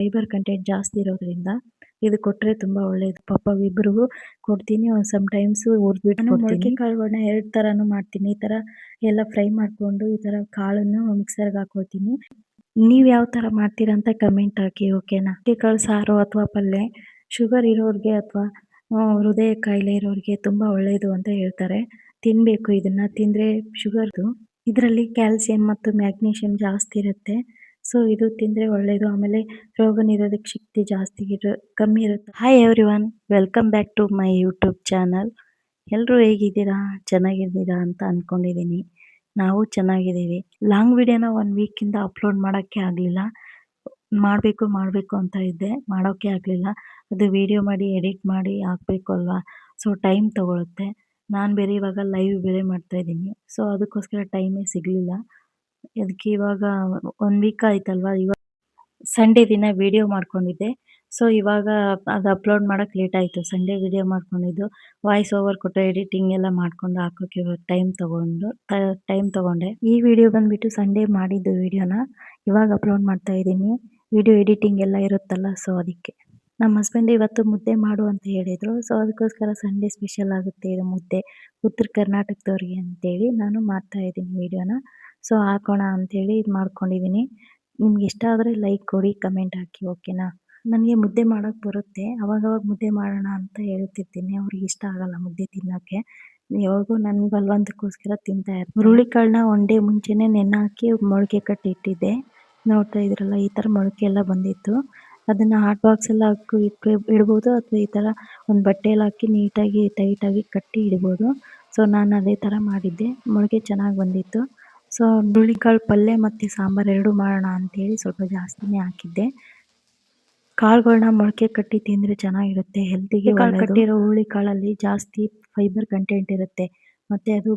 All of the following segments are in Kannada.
ಫೈಬರ್ ಕಂಟೆಂಟ್ ಜಾಸ್ತಿ ಇರೋದ್ರಿಂದ ಇದು ಕೊಟ್ರೆ ತುಂಬಾ ಒಳ್ಳೇದು. ಪಾಪ ಇಬ್ಬರಿಗೂ ಕೊಡ್ತೀನಿ ಸಮ್ ಟೈಮ್ಸ್ ಹುರಿದ್ಬಿಟ್ಟು ಮೊಳಕೆ ಕಾಳುಗಳನ್ನ ಎರಡು ತರಾನು ಮಾಡ್ತೀನಿ. ಈ ತರ ಎಲ್ಲ ಫ್ರೈ ಮಾಡ್ಕೊಂಡು ಈ ತರ ಕಾಳನ್ನು ಮಿಕ್ಸರ್ಗೆ ಹಾಕೊಳ್ತೀನಿ. ನೀವು ಯಾವ ತರ ಮಾಡ್ತೀರಾ ಅಂತ ಕಮೆಂಟ್ ಹಾಕಿ ಓಕೆನಾ ಕಾಳು ಸಾರು ಅಥವಾ ಪಲ್ಯ ಶುಗರ್ ಇರೋರಿಗೆ ಅಥವಾ ಹೃದಯ ಕಾಯಿಲೆ ಇರೋರಿಗೆ ತುಂಬಾ ಒಳ್ಳೇದು ಅಂತ ಹೇಳ್ತಾರೆ. ತಿನ್ಬೇಕು ಇದನ್ನ ತಿಂದ್ರೆ ಶುಗರ್ದು ಇದರಲ್ಲಿ ಕ್ಯಾಲ್ಸಿಯಂ ಮತ್ತು ಮ್ಯಾಗ್ನೀಷಿಯಂ ಜಾಸ್ತಿ ಇರುತ್ತೆ. ಸೊ ಇದು ತಿಂದ್ರೆ ಒಳ್ಳೇದು. ಆಮೇಲೆ ರೋಗ ನಿರೋಧಕ ಶಕ್ತಿ ಜಾಸ್ತಿ ಇರೋ, ಕಮ್ಮಿ ಇರುತ್ತೆ. Hi everyone welcome back to my YouTube channel ಎಲ್ಲರೂ ಹೇಗಿದ್ದೀರಾ? ಚೆನ್ನಾಗಿದ್ದೀರಾ ಅಂತ ಅನ್ಕೊಂಡಿದ್ದೀನಿ. ನಾವು ಚೆನ್ನಾಗಿದ್ದೀವಿ. ಲಾಂಗ್ ವಿಡಿಯೋನ ಒನ್ ವೀಕಿಂದ ಅಪ್ಲೋಡ್ ಮಾಡೋಕ್ಕೆ ಆಗಲಿಲ್ಲ. ಮಾಡಬೇಕು ಮಾಡಬೇಕು ಅಂತ ಇದ್ದೆ. ಮಾಡೋಕ್ಕೆ ಆಗಲಿಲ್ಲ. ಅದು ವಿಡಿಯೋ ಮಾಡಿ ಎಡಿಟ್ ಮಾಡಿ ಹಾಕಬೇಕು ಅಲ್ವಾ? ಸೊ ಟೈಮ್ ತೊಗೊಳುತ್ತೆ. ನಾನು ಬೇರೆ ಇವಾಗ ಲೈವ್ ಬೇರೆ ಮಾಡ್ತಾ ಇದ್ದೀನಿ. ಸೊ ಅದಕ್ಕೋಸ್ಕರ ಟೈಮೇ ಸಿಗಲಿಲ್ಲ. ಅದಕ್ಕೆ ಇವಾಗ ಒನ್ ವೀಕ್ ಆಯ್ತಲ್ವಾ? ಇವಾಗ ಸಂಡೇ ದಿನ ವಿಡಿಯೋ ಮಾಡ್ಕೊಂಡಿದ್ದೆ. ಸೊ ಇವಾಗ ಅದು ಅಪ್ಲೋಡ್ ಮಾಡೋಕ್ಕೆ ಲೇಟ್ ಆಯಿತು. ಸಂಡೇ ವಿಡಿಯೋ ಮಾಡ್ಕೊಂಡಿದ್ದು. ವಾಯ್ಸ್ ಓವರ್ ಕೊಟ್ಟು ಎಡಿಟಿಂಗ್ ಎಲ್ಲ ಮಾಡ್ಕೊಂಡು ಹಾಕೋಕ್ಕೆ ಟೈಮ್ ತಗೊಂಡು ಟೈಮ್ ತಗೊಂಡೆ. ಈ ವಿಡಿಯೋ ಬಂದ್ಬಿಟ್ಟು ಸಂಡೇ ಮಾಡಿದ್ದು ವಿಡಿಯೋನ ಇವಾಗ ಅಪ್ಲೋಡ್ ಮಾಡ್ತಾ ಇದ್ದೀನಿ. ವಿಡಿಯೋ ಎಡಿಟಿಂಗ್ ಎಲ್ಲ ಇರುತ್ತಲ್ಲ ಸೊ ಅದಕ್ಕೆ. ನಮ್ಮ ಹಸ್ಬೆಂಡ್ ಇವತ್ತು ಮುದ್ದೆ ಮಾಡು ಅಂತ ಹೇಳಿದರು. ಸೊ ಅದಕ್ಕೋಸ್ಕರ ಸಂಡೇ ಸ್ಪೆಷಲ್ ಆಗುತ್ತೆ ಇದು ಮುದ್ದೆ. ಉತ್ತರ ಕರ್ನಾಟಕದವ್ರಿಗೆ ಅಂತೇಳಿ ನಾನು ಮಾಡ್ತಾ ಇದ್ದೀನಿ ವಿಡಿಯೋನ ಸೊ ಹಾಕೋಣ ಅಂಥೇಳಿ ಇದು ಮಾಡ್ಕೊಂಡಿದ್ದೀನಿ ನಿಮ್ಗೆ ಇಷ್ಟ ಆದರೆ ಲೈಕ್ ಕೊಡಿ ಕಮೆಂಟ್ ಹಾಕಿ ಓಕೆನಾ ನನಗೆ ಮುದ್ದೆ ಮಾಡೋಕ್ಕೆ ಬರುತ್ತೆ. ಅವಾಗವಾಗ ಮುದ್ದೆ ಮಾಡೋಣ ಅಂತ ಹೇಳ್ತಿರ್ತೀನಿ. ಅವ್ರಿಗೆ ಇಷ್ಟ ಆಗಲ್ಲ ಮುದ್ದೆ ತಿನ್ನೋಕ್ಕೆ. ಯಾವಾಗೂ ನನ್ನ ಬಲವಂತಕ್ಕೋಸ್ಕರ ತಿಂತಾ ಇರ್ತೀನಿ. ಹುರುಳಿಕಾಳನ್ನ ಒನ್ ಡೇ ಮುಂಚೆನೇ ನೆನೆ ಹಾಕಿ ಮೊಳಕೆ ಕಟ್ಟಿ ಇಟ್ಟಿದ್ದೆ. ನೋಡ್ತಾ ಇದ್ರಲ್ಲ, ಈ ಥರ ಮೊಳಕೆ ಎಲ್ಲ ಬಂದಿತ್ತು. ಅದನ್ನು ಹಾಟ್ ಬಾಕ್ಸಲ್ಲಿ ಹಾಕಿ ಇಟ್ಟು ಇಡ್ಬೋದು ಅಥವಾ ಈ ಥರ ಒಂದು ಬಟ್ಟೆಯಲ್ಲಿ ಹಾಕಿ ನೀಟಾಗಿ ಟೈಟಾಗಿ ಕಟ್ಟಿ ಇಡ್ಬೋದು. ಸೊ ನಾನು ಅದೇ ಥರ ಮಾಡಿದ್ದೆ. ಮೊಳಕೆ ಚೆನ್ನಾಗಿ ಬಂದಿತ್ತು. ಸೊ ಹುರುಳಿಕಾಳು ಪಲ್ಯ ಮತ್ತು ಸಾಂಬಾರು ಎರಡೂ ಮಾಡೋಣ ಅಂತೇಳಿ ಸ್ವಲ್ಪ ಜಾಸ್ತಿನೇ ಹಾಕಿದ್ದೆ. ಕಾಳುಗಳನ್ನ ಮೊಳಕೆ ಕಟ್ಟಿ ತಿಂದರೆ ಚೆನ್ನಾಗಿರುತ್ತೆ ಹೆಲ್ತಿಗೆ ಕಾಳು ಕಟ್ಟಿರೋ ಹುರುಳಿಕಾಳಲ್ಲಿ ಜಾಸ್ತಿ ಫೈಬರ್ ಕಂಟೆಂಟ್ ಇರುತ್ತೆ. ಮತ್ತು ಅದು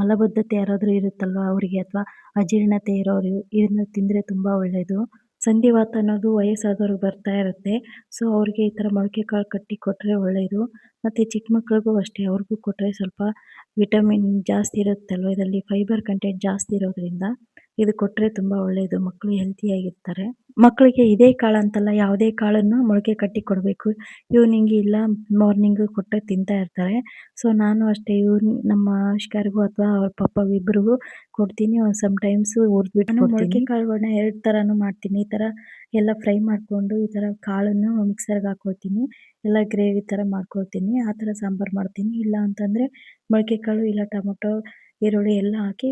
ಮಲಬದ್ಧತೆ ಯಾರಾದರೂ ಇರುತ್ತಲ್ವ ಅವರಿಗೆ ಅಥವಾ ಅಜೀರ್ಣತೆ ಇರೋರು ಇದನ್ನ ತಿಂದರೆ ತುಂಬ ಒಳ್ಳೆಯದು ಸಂಧಿವಾತ ಅನ್ನೋದು ವಯಸ್ಸಾದವ್ರಿಗೆ ಬರ್ತಾ ಇರುತ್ತೆ. ಸೊ ಅವ್ರಿಗೆ ಈ ಥರ ಮೊಳಕೆ ಕಾಳು ಕಟ್ಟಿ ಕೊಟ್ಟರೆ ಒಳ್ಳೆಯದು ಮತ್ತು ಚಿಕ್ಕ ಮಕ್ಕಳಿಗೂ ಅಷ್ಟೇ, ಅವ್ರಿಗೂ ಕೊಟ್ಟರೆ ಸ್ವಲ್ಪ ವಿಟಮಿನ್ ಜಾಸ್ತಿ ಇರುತ್ತಲ್ವ? ಇದರಲ್ಲಿ ಫೈಬರ್ ಕಂಟೆಂಟ್ ಜಾಸ್ತಿ ಇರೋದ್ರಿಂದ. ಇದು ಕೊಟ್ಟರೆ ತುಂಬಾ ಒಳ್ಳೇದು. ಮಕ್ಕಳು ಹೆಲ್ತಿಯಾಗಿರ್ತಾರೆ ಮಕ್ಕಳಿಗೆ ಇದೇ ಕಾಳು ಅಂತಲ್ಲ ಯಾವುದೇ ಕಾಳನ್ನು ಮೊಳಕೆ ಕಟ್ಟಿ ಕೊಡಬೇಕು. ಈವ್ನಿಂಗ್ ಇಲ್ಲ ಮಾರ್ನಿಂಗ್ ಕೊಟ್ಟರೆ ತಿಂತಾ ಇರ್ತಾರೆ. ಸೊ ನಾನು ಅಷ್ಟೇ ಇವ್ರು ನಮ್ಮ ಆವಿಷ್ಕಾರಿಗೂ ಅಥವಾ ಅವ್ರ ಪಪ್ಪ ಇಬ್ಬರಿಗೂ ಕೊಡ್ತೀನಿ ಸಮ್ ಟೈಮ್ಸ್ ಹುರಿದ್ಬಿಟ್ಟು ಮೊಳಕೆ ಕಾಳುಗಳನ್ನ ಎರಡು ಥರನೂ ಮಾಡ್ತೀನಿ. ಈ ಥರ ಎಲ್ಲ ಫ್ರೈ ಮಾಡಿಕೊಂಡು ಈ ಥರ ಕಾಳನ್ನು ಮಿಕ್ಸರ್ಗೆ ಹಾಕ್ಕೊಳ್ತೀನಿ ಎಲ್ಲ ಗ್ರೇವಿ ಥರ ಮಾಡ್ಕೊಳ್ತೀನಿ. ಆ ಥರ ಸಾಂಬಾರು ಮಾಡ್ತೀನಿ. ಇಲ್ಲ ಅಂತಂದರೆ ಮೊಳಕೆ ಕಾಳು ಇಲ್ಲ ಟೊಮೊಟೊ ಈರುಳ್ಳಿ ಎಲ್ಲ ಹಾಕಿ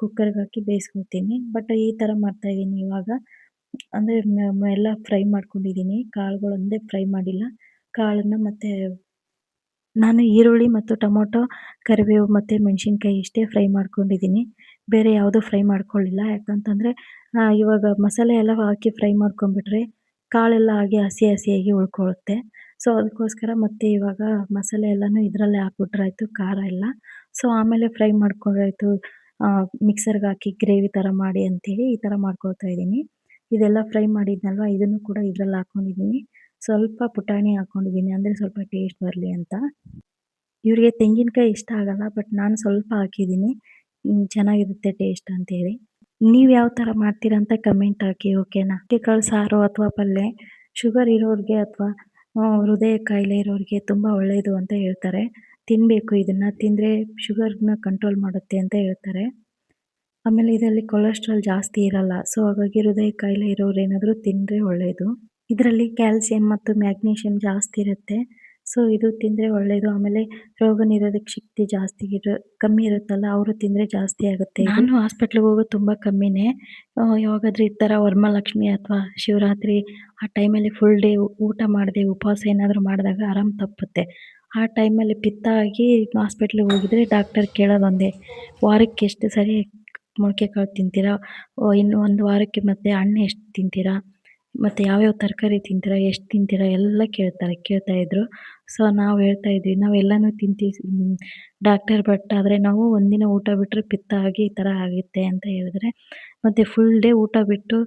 ಕುಕ್ಕರ್ಗೆ ಹಾಕಿ ಬೇಯಿಸ್ಕೊಳ್ತೀನಿ. ಬಟ್ ಈ ಥರ ಮಾಡ್ತಾಯಿದ್ದೀನಿ ಇವಾಗ. ಅಂದರೆ ಎಲ್ಲ ಫ್ರೈ ಮಾಡ್ಕೊಂಡಿದ್ದೀನಿ. ಕಾಳುಗಳು ಒಂದೇ ಫ್ರೈ ಮಾಡಿಲ್ಲ. ಕಾಳನ್ನು ಮತ್ತು ನಾನು ಈರುಳ್ಳಿ ಮತ್ತು ಟೊಮೊಟೊ, ಕರಿಬೇವು ಮತ್ತು ಮೆಣಸಿನ್ಕಾಯಿ ಇಷ್ಟೇ ಫ್ರೈ ಮಾಡ್ಕೊಂಡಿದ್ದೀನಿ. ಬೇರೆ ಯಾವುದೂ ಫ್ರೈ ಮಾಡ್ಕೊಳ್ಳಿಲ್ಲ. ಯಾಕಂತಂದರೆ ಇವಾಗ ಮಸಾಲೆ ಎಲ್ಲ ಹಾಕಿ ಫ್ರೈ ಮಾಡ್ಕೊಂಡ್ಬಿಟ್ರೆ ಕಾಳೆಲ್ಲ ಹಾಗೆ ಹಸಿ ಹಸಿಯಾಗಿ ಉಳ್ಕೊಳ್ಳುತ್ತೆ. ಸೊ ಅದಕ್ಕೋಸ್ಕರ ಮತ್ತೆ ಇವಾಗ ಮಸಾಲೆ ಎಲ್ಲನೂ ಇದರಲ್ಲೇ ಹಾಕ್ಬಿಟ್ರಾಯ್ತು. ಖಾರ ಎಲ್ಲ ಸೊ ಆಮೇಲೆ ಫ್ರೈ ಮಾಡ್ಕೊಂಡ್ರಾಯ್ತು. ಮಿಕ್ಸರ್ಗೆ ಹಾಕಿ ಗ್ರೇವಿ ಥರ ಮಾಡಿ ಅಂತೇಳಿ ಈ ಥರ ಮಾಡ್ಕೊಳ್ತಾ ಇದ್ದೀನಿ. ಇದೆಲ್ಲ ಫ್ರೈ ಮಾಡಿದ್ನಲ್ವ? ಇದನ್ನು ಕೂಡ ಇದರಲ್ಲಿ ಹಾಕ್ಕೊಂಡಿದ್ದೀನಿ ಸ್ವಲ್ಪ ಪುಟಾಣಿ ಹಾಕ್ಕೊಂಡಿದ್ದೀನಿ ಅಂದರೆ ಸ್ವಲ್ಪ ಟೇಸ್ಟ್ ಬರಲಿ ಅಂತ. ಇವರಿಗೆ ತೆಂಗಿನಕಾಯಿ ಇಷ್ಟ ಆಗಲ್ಲ ಬಟ್ ನಾನು ಸ್ವಲ್ಪ ಹಾಕಿದ್ದೀನಿ. ಚೆನ್ನಾಗಿರುತ್ತೆ ಟೇಸ್ಟ್ ಅಂತೇಳಿ. ನೀವು ಯಾವ ಥರ ಮಾಡ್ತೀರಾ ಅಂತ ಕಮೆಂಟ್ ಹಾಕಿ ಓಕೆನಾ ಕಾಳು ಸಾರು ಅಥವಾ ಪಲ್ಯ ಶುಗರ್ ಇರೋರಿಗೆ ಅಥವಾ ಹೃದಯ ಕಾಯಿಲೆ ಇರೋರಿಗೆ ತುಂಬ ಒಳ್ಳೆಯದು ಅಂತ ಹೇಳ್ತಾರೆ. ತಿನ್ನಬೇಕು ಇದನ್ನು ತಿಂದರೆ ಶುಗರ್ನ ಕಂಟ್ರೋಲ್ ಮಾಡುತ್ತೆ ಅಂತ ಹೇಳ್ತಾರೆ. ಆಮೇಲೆ ಇದರಲ್ಲಿ ಕೊಲೆಸ್ಟ್ರಾಲ್ ಜಾಸ್ತಿ ಇರಲ್ಲ ಸೊ ಹಾಗಾಗಿ ಹೃದಯ ಕಾಯಿಲೆ ಇರೋರು ಏನಾದರೂ ತಿಂದರೆ ಒಳ್ಳೆಯದು ಇದರಲ್ಲಿ ಕ್ಯಾಲ್ಸಿಯಂ ಮತ್ತು ಮ್ಯಾಗ್ನೀಷಿಯಂ ಜಾಸ್ತಿ ಇರುತ್ತೆ ಸೊ ಇದು ತಿಂದರೆ ಒಳ್ಳೆಯದು ಆಮೇಲೆ ರೋಗ ನಿರೋಧಕ ಶಕ್ತಿ ಜಾಸ್ತಿ ಇರೋ, ಕಮ್ಮಿ ಇರುತ್ತಲ್ಲ, ಅವರು ತಿಂದರೆ ಜಾಸ್ತಿ ಆಗುತ್ತೆ ನಾನು ಹಾಸ್ಪಿಟ್ಲಿಗೆ ಹೋಗೋದು ತುಂಬ ಕಮ್ಮಿನೇ. ಯಾವಾಗಾದ್ರೂ ಈ ಥರ ವರಮಹಾಲಕ್ಷ್ಮಿ ಅಥವಾ ಶಿವರಾತ್ರಿ ಆ ಟೈಮಲ್ಲಿ ಫುಲ್ ಡೇ ಊಟ ಮಾಡದೆ, ಉಪವಾಸ ಏನಾದರೂ ಮಾಡಿದಾಗ ಆರಾಮ್ ತಪ್ಪುತ್ತೆ. ಆ ಟೈಮಲ್ಲಿ ಪಿತ್ತ ಆಗಿ ಹಾಸ್ಪಿಟ್ಲಿಗೆ ಹೋಗಿದ್ರೆ ಡಾಕ್ಟರ್ ಕೇಳೋದೊಂದೇ, ವಾರಕ್ಕೆ ಎಷ್ಟು ಸರಿ ಮೊಳಕೆ ಕಾಳು ತಿಂತೀರಾ? ಇನ್ನು ಒಂದು ವಾರಕ್ಕೆ ಮತ್ತೆ ಹಣ್ಣು ಎಷ್ಟು ತಿಂತೀರಾ? ಮತ್ತು ಯಾವ್ಯಾವ ತರಕಾರಿ ತಿಂತೀರಾ? ಎಷ್ಟು ತಿಂತೀರಾ? ಎಲ್ಲ ಕೇಳ್ತಾರೆ, ಕೇಳ್ತಾ ಇದ್ರು. ಸೊ ನಾವು ಹೇಳ್ತಾ ಇದ್ವಿ, ನಾವು ಎಲ್ಲನೂ ತಿಂತೀವಿ ಡಾಕ್ಟರ್ ಬಟ್ ಆದರೆ ನಾವು ಒಂದಿನ ಊಟ ಬಿಟ್ಟರೆ ಪಿತ್ತ ಆಗಿ ಈ ಥರ ಆಗುತ್ತೆ ಅಂತ ಹೇಳಿದ್ರೆ, ಮತ್ತು ಫುಲ್ ಡೇ ಊಟ ಬಿಟ್ಟು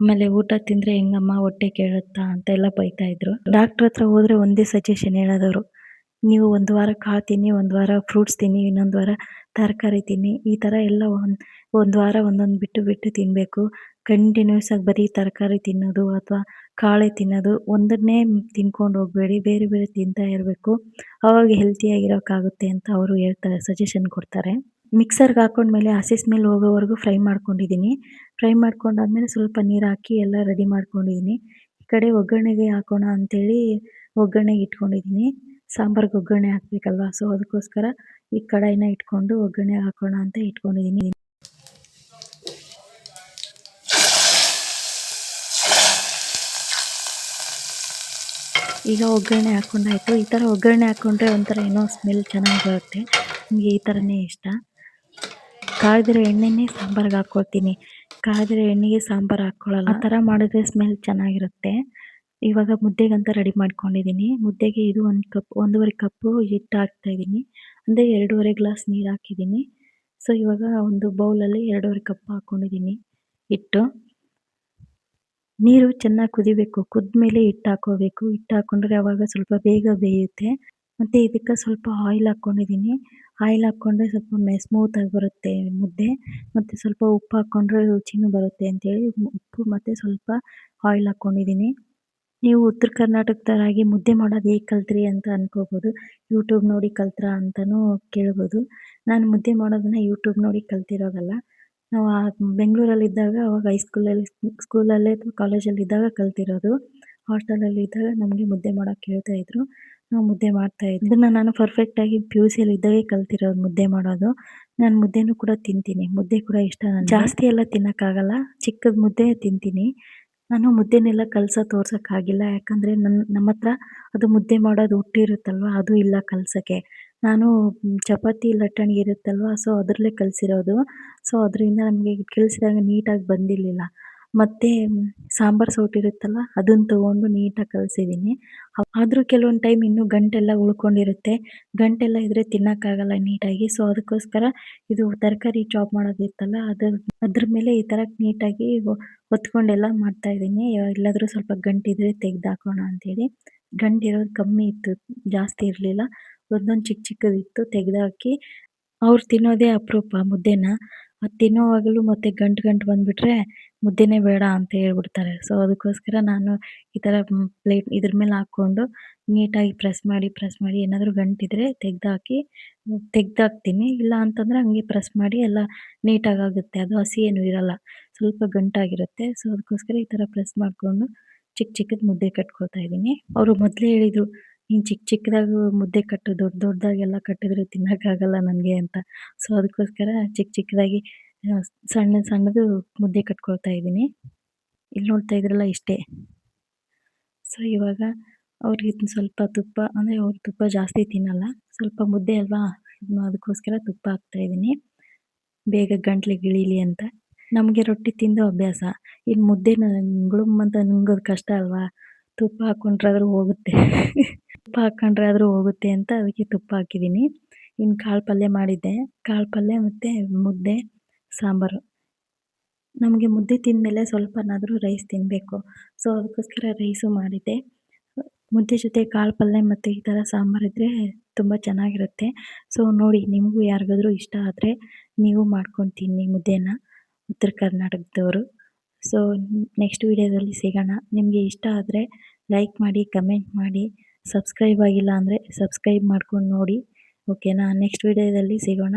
ಆಮೇಲೆ ಊಟ ತಿಂದರೆ ಹೆಂಗಮ್ಮ ಹೊಟ್ಟೆ ಕೇಳುತ್ತಾ ಅಂತೆಲ್ಲ ಬೈತಾ ಇದ್ರು. ಡಾಕ್ಟ್ರ್ ಹತ್ರ ಹೋದರೆ ಒಂದೇ ಸಜೆಷನ್ ಹೇಳೋದವರು ನೀವು ಒಂದು ವಾರ ಕಾಳು ತಿನ್ನಿ ಒಂದು ವಾರ ಫ್ರೂಟ್ಸ್ ತಿನ್ನಿ, ಇನ್ನೊಂದು ವಾರ ತರಕಾರಿ ತಿನ್ನಿ, ಈ ಥರ ಎಲ್ಲ ಒಂದು ಒಂದು ವಾರ ಒಂದೊಂದು ಬಿಟ್ಟು ಬಿಟ್ಟು ತಿನ್ನಬೇಕು ಕಂಟಿನ್ಯೂಸ್ ಆಗಿ ಬರೀ ತರಕಾರಿ ತಿನ್ನೋದು ಅಥವಾ ಕಾಳೆ ತಿನ್ನೋದು ಒಂದನ್ನೇ ತಿನ್ಕೊಂಡು ಹೋಗಬೇಡಿ, ಬೇರೆ ಬೇರೆ ತಿಂತಾ ಇರಬೇಕು. ಅವಾಗ ಹೆಲ್ತಿಯಾಗಿರೋಕ್ಕಾಗುತ್ತೆ ಅಂತ ಅವರು ಹೇಳ್ತಾರೆ ಸಜೆಷನ್ ಕೊಡ್ತಾರೆ. ಮಿಕ್ಸರ್ಗೆ ಹಾಕೊಂಡ್ಮೇಲೆ ಹಸಿ ಸ್ಮೆಲ್ ಹೋಗೋವರೆಗೂ ಫ್ರೈ ಮಾಡ್ಕೊಂಡಿದ್ದೀನಿ ಫ್ರೈ ಮಾಡ್ಕೊಂಡಾದ್ಮೇಲೆ ಸ್ವಲ್ಪ ನೀರು ಹಾಕಿ ಎಲ್ಲ ರೆಡಿ ಮಾಡ್ಕೊಂಡಿದ್ದೀನಿ ಈ ಕಡೆ ಒಗ್ಗರಣೆಗೆ ಹಾಕೋಣ ಅಂಥೇಳಿ ಒಗ್ಗರಣೆಗೆ ಇಟ್ಕೊಂಡಿದ್ದೀನಿ ಸಾಂಬಾರ್ಗೆ ಒಗ್ಗರಣೆ ಹಾಕ್ಬೇಕಲ್ವಾ? ಸೊ ಅದಕ್ಕೋಸ್ಕರ ಈ ಕಡಾಯಿನ ಇಟ್ಕೊಂಡು ಒಗ್ಗರಣೆ ಹಾಕೋಣ ಅಂತ ಇಟ್ಕೊಂಡಿದ್ದೀನಿ ಈಗ ಒಗ್ಗರಣೆ ಹಾಕೊಂಡಾಯ್ತು ಈ ಥರ ಒಗ್ಗರಣೆ ಹಾಕ್ಕೊಂಡ್ರೆ ಒಂಥರ ಏನೋ ಸ್ಮೆಲ್ ಚೆನ್ನಾಗಿ ಬರುತ್ತೆ. ನನಗೆ ಈ ಥರನೇ ಇಷ್ಟ. ಕಾಯ್ದಿರೋ ಎಣ್ಣೆನೇ ಸಾಂಬಾರ್ಗೆ ಹಾಕ್ಕೊಳ್ತೀನಿ ಕಾಯ್ದಿರೋ ಎಣ್ಣೆಗೆ ಸಾಂಬಾರು ಹಾಕ್ಕೊಳ್ಳಲ್ಲ ಆ ಥರ ಮಾಡಿದ್ರೆ ಸ್ಮೆಲ್ ಚೆನ್ನಾಗಿರುತ್ತೆ. ಇವಾಗ ಮುದ್ದೆಗಂತ ರೆಡಿ ಮಾಡ್ಕೊಂಡಿದ್ದೀನಿ ಮುದ್ದೆಗೆ ಇದು ಒಂದು ಕಪ್ ಒಂದೂವರೆ ಕಪ್ಪು ಹಿಟ್ಟು ಹಾಕ್ತಾ ಇದ್ದೀನಿ ಅಂದರೆ ಎರಡೂವರೆ ಗ್ಲಾಸ್ ನೀರು ಹಾಕಿದ್ದೀನಿ ಸೊ ಇವಾಗ ಒಂದು ಬೌಲಲ್ಲಿ ಎರಡೂವರೆ ಕಪ್ ಹಾಕ್ಕೊಂಡಿದ್ದೀನಿ ಹಿಟ್ಟು. ನೀರು ಚೆನ್ನಾಗಿ ಕುದಿಬೇಕು. ಕುದ್ಮೇಲೆ ಹಿಟ್ಟು ಹಾಕೋಬೇಕು. ಹಿಟ್ಟು ಹಾಕೊಂಡ್ರೆ ಅವಾಗ ಸ್ವಲ್ಪ ಬೇಗ ಬೇಯುತ್ತೆ. ಮತ್ತು ಇದಕ್ಕೆ ಸ್ವಲ್ಪ ಆಯಿಲ್ ಹಾಕ್ಕೊಂಡಿದ್ದೀನಿ ಆಯಿಲ್ ಹಾಕ್ಕೊಂಡ್ರೆ ಸ್ವಲ್ಪ ಮೆ ಸ್ಮೂತಾಗಿ ಬರುತ್ತೆ ಮುದ್ದೆ. ಮತ್ತು ಸ್ವಲ್ಪ ಉಪ್ಪು ಹಾಕ್ಕೊಂಡ್ರೆ ರುಚಿನೂ ಬರುತ್ತೆ ಅಂತೇಳಿ ಉಪ್ಪು ಮತ್ತು ಸ್ವಲ್ಪ ಆಯಿಲ್ ಹಾಕ್ಕೊಂಡಿದ್ದೀನಿ ನೀವು ಉತ್ತರ ಕರ್ನಾಟಕದವರಾಗಿ ಮುದ್ದೆ ಮಾಡೋದು ಹೇಗೆ ಕಲ್ತ್ರಿ ಅಂತ ಅನ್ಕೋಬೋದು. ಯೂಟ್ಯೂಬ್ ನೋಡಿ ಕಲ್ತ್ರಾ ಅಂತಲೂ ಕೇಳ್ಬೋದು. ನಾನು ಮುದ್ದೆ ಮಾಡೋದನ್ನ ಯೂಟ್ಯೂಬ್ ನೋಡಿ ಕಲ್ತಿರೋದಲ್ಲ. ನಾವು ಬೆಂಗಳೂರಲ್ಲಿದ್ದಾಗ, ಅವಾಗ ಹೈಸ್ಕೂಲಲ್ಲಿ ಸ್ಕೂಲಲ್ಲೇ ಅಥವಾ ಕಾಲೇಜಲ್ಲಿದ್ದಾಗ ಕಲ್ತಿರೋದು. ಹಾಸ್ಟೆಲಲ್ಲಿದ್ದಾಗ ನಮಗೆ ಮುದ್ದೆ ಮಾಡೋಕೆ ಹೇಳ್ತಾ ಇದ್ರು. ನಾವು ಮುದ್ದೆ ಮಾಡ್ತಾಯಿದ್ವಿ ಇದನ್ನು ನಾನು ಪರ್ಫೆಕ್ಟಾಗಿ ಪಿ ಯು ಸಿಯಲ್ಲಿದ್ದಾಗೆ ಕಲ್ತಿರೋದು ಮುದ್ದೆ ಮಾಡೋದು. ನಾನು ಮುದ್ದೆನೂ ಕೂಡ ತಿಂತೀನಿ. ಮುದ್ದೆ ಕೂಡ ಇಷ್ಟ ನಾನು ಜಾಸ್ತಿ ಎಲ್ಲ ತಿನ್ನೋಕ್ಕಾಗಲ್ಲ. ಚಿಕ್ಕದ ಮುದ್ದೆ ತಿಂತೀನಿ. ನಾನು ಮುದ್ದೆನೆಲ್ಲ ಕಲಸ ತೋರ್ಸೋಕ್ಕಾಗಿಲ್ಲ. ಯಾಕಂದರೆ ನನ್ನ ನಮ್ಮ ಹತ್ರ ಅದು ಮುದ್ದೆ ಮಾಡೋದು ಹುಟ್ಟಿರುತ್ತಲ್ವ ಅದು ಇಲ್ಲ ಕಲಸಕ್ಕೆ. ನಾನು ಚಪಾತಿ, ಲಟ್ಟಣಿ ಇರುತ್ತಲ್ವ? ಸೊ ಅದರಲ್ಲೇ ಕಲಸಿರೋದು. ಸೊ ಅದರಿಂದ ನಮಗೆ ಕಲಸಿದಾಗ ನೀಟಾಗಿ ಬಂದಿರಲಿಲ್ಲ. ಮತ್ತು ಸಾಂಬಾರು ಸೌಟು ಇರುತ್ತಲ್ಲ ಅದನ್ನು ತೊಗೊಂಡು ನೀಟಾಗಿ ಕಲಸಿದ್ದೀನಿ ಆದರೂ ಕೆಲವೊಂದು ಟೈಮ್ ಇನ್ನೂ ಗಂಟೆಲ್ಲ ಉಳ್ಕೊಂಡಿರುತ್ತೆ. ಗಂಟೆಲ್ಲ ಇದ್ರೆ ತಿನ್ನೋಕ್ಕಾಗಲ್ಲ ನೀಟಾಗಿ. ಸೊ ಅದಕ್ಕೋಸ್ಕರ ಇದು ತರಕಾರಿ ಚಾಪ್ ಮಾಡೋದಿತ್ತಲ್ಲ ಅದ್ರ ಅದ್ರ ಮೇಲೆ ಈ ಥರ ನೀಟಾಗಿ ಹೊತ್ಕೊಂಡೆಲ್ಲ ಮಾಡ್ತಾಯಿದ್ದೀನಿ ಎಲ್ಲಾದರೂ ಸ್ವಲ್ಪ ಗಂಟಿದ್ರೆ ತೆಗ್ದು ಹಾಕೋಣ ಅಂತೇಳಿ. ಗಂಟಿರೋದು ಕಮ್ಮಿ ಇತ್ತು, ಜಾಸ್ತಿ ಇರಲಿಲ್ಲ. ಒಂದೊಂದು ಚಿಕ್ಕ ಚಿಕ್ಕದಿತ್ತು ತೆಗೆದಾಕಿ ಅವ್ರು ತಿನ್ನೋದೇ ಅಪರೂಪ ಮುದ್ದೆನ. ಅದು ತಿನ್ನೋವಾಗಲೂ ಮತ್ತೆ ಗಂಟು ಗಂಟು ಬಂದುಬಿಟ್ರೆ ಮುದ್ದೆನೇ ಬೇಡ ಅಂತ ಹೇಳ್ಬಿಡ್ತಾರೆ. ಸೊ ಅದಕ್ಕೋಸ್ಕರ ನಾನು ಈ ಥರ ಪ್ಲೇಟ್ ಇದ್ರ ಮೇಲೆ ಹಾಕ್ಕೊಂಡು ನೀಟಾಗಿ ಪ್ರೆಸ್ ಮಾಡಿ ಪ್ರೆಸ್ ಮಾಡಿ ಏನಾದರೂ ಗಂಟಿದ್ರೆ ತೆಗ್ದಾಕಿ, ತೆಗ್ದಾಕ್ತೀನಿ. ಇಲ್ಲ ಅಂತಂದರೆ ಹಂಗೆ ಪ್ರೆಸ್ ಮಾಡಿ ಎಲ್ಲ ನೀಟಾಗಿ ಆಗುತ್ತೆ ಅದು ಹಸಿ ಏನೂ ಇರಲ್ಲ. ಸ್ವಲ್ಪ ಗಂಟಾಗಿರುತ್ತೆ. ಸೊ ಅದಕ್ಕೋಸ್ಕರ ಈ ಥರ ಪ್ರೆಸ್ ಮಾಡಿಕೊಂಡು ಚಿಕ್ಕ ಚಿಕ್ಕದ ಮುದ್ದೆ ಕಟ್ಕೊಳ್ತಾ ಇದ್ದೀನಿ. ಅವರು ಮೊದಲೇ ಹೇಳಿದರು, ನೀನು ಚಿಕ್ಕ ಚಿಕ್ಕದಾಗಿ ಮುದ್ದೆ ಕಟ್ಟು, ದೊಡ್ಡ ದೊಡ್ಡದಾಗೆಲ್ಲ ಕಟ್ಟಿದ್ರೆ ತಿನ್ನೋಕ್ಕಾಗಲ್ಲ ನನಗೆ ಅಂತ. ಸೊ ಅದಕ್ಕೋಸ್ಕರ ಚಿಕ್ಕ ಚಿಕ್ಕದಾಗಿ ಸಣ್ಣ ಸಣ್ಣದು ಮುದ್ದೆ ಕಟ್ಕೊಳ್ತಾ ಇದ್ದೀನಿ. ಇಲ್ಲಿ ನೋಡ್ತಾ ಇದ್ರಲ್ಲ ಇಷ್ಟೇ. ಸೊ ಇವಾಗ ಅವ್ರಿಗೆ ಸ್ವಲ್ಪ ತುಪ್ಪ, ಅಂದರೆ ಅವ್ರು ತುಪ್ಪ ಜಾಸ್ತಿ ತಿನ್ನಲ್ಲ. ಸ್ವಲ್ಪ ಮುದ್ದೆ ಅಲ್ವಾ? ಅದಕ್ಕೋಸ್ಕರ ತುಪ್ಪ ಹಾಕ್ತಾಯಿದ್ದೀನಿ ಬೇಗ ಗಂಟ್ಲಿಗೆ ಇಳೀಲಿ ಅಂತ. ನಮಗೆ ರೊಟ್ಟಿ ತಿಂದು ಅಭ್ಯಾಸ. ಇನ್ನು ಮುದ್ದೆ ಗುಳುಮ್ ಅಂತ ನುಂಗೋದು ಕಷ್ಟ ಅಲ್ವಾ? ತುಪ್ಪ ಹಾಕ್ಕೊಂಡ್ರೆ ಆದರೂ ಹೋಗುತ್ತೆ. ತುಪ್ಪ ಹಾಕ್ಕೊಂಡ್ರೆ ಆದರೂ ಹೋಗುತ್ತೆ ಅಂತ ಅದಕ್ಕೆ ತುಪ್ಪ ಹಾಕಿದ್ದೀನಿ. ಇನ್ನು ಕಾಳು ಪಲ್ಯ ಮಾಡಿದ್ದೆ. ಕಾಳು ಪಲ್ಯ ಮತ್ತು ಮುದ್ದೆ. ಸಾಂಬಾರು. ನಮಗೆ ಮುದ್ದೆ ತಿಂದಮೇಲೆ ಸ್ವಲ್ಪನಾದರೂ ರೈಸ್ ತಿನ್ನಬೇಕು ಸೊ ಅದಕ್ಕೋಸ್ಕರ ರೈಸು ಮಾಡಿದ್ದೆ. ಮುದ್ದೆ ಜೊತೆ ಕಾಳು ಪಲ್ಯ ಮತ್ತು ಈ ಥರ ಸಾಂಬಾರು ಇದ್ದರೆ ತುಂಬ ಚೆನ್ನಾಗಿರುತ್ತೆ. ಸೊ ನೋಡಿ, ನಿಮಗೂ ಯಾರಿಗಾದ್ರೂ ಇಷ್ಟ ಆದರೆ ನೀವು ಮಾಡ್ಕೊಂಡು ತಿನ್ನಿ ಮುದ್ದೆನ. ಉತ್ತರ ಕರ್ನಾಟಕದವರು. ಸೊ ನೆಕ್ಸ್ಟ್ ವಿಡಿಯೋದಲ್ಲಿ ಸಿಗೋಣ. ನಿಮಗೆ ಇಷ್ಟ ಆದರೆ ಲೈಕ್ ಮಾಡಿ ಕಮೆಂಟ್ ಮಾಡಿ. ಸಬ್ಸ್ಕ್ರೈಬ್ ಆಗಿಲ್ಲ ಅಂದರೆ ಸಬ್ಸ್ಕ್ರೈಬ್ ಮಾಡ್ಕೊಂಡು ನೋಡಿ. ಓಕೆನಾ ನೆಕ್ಸ್ಟ್ ವಿಡಿಯೋದಲ್ಲಿ ಸಿಗೋಣ.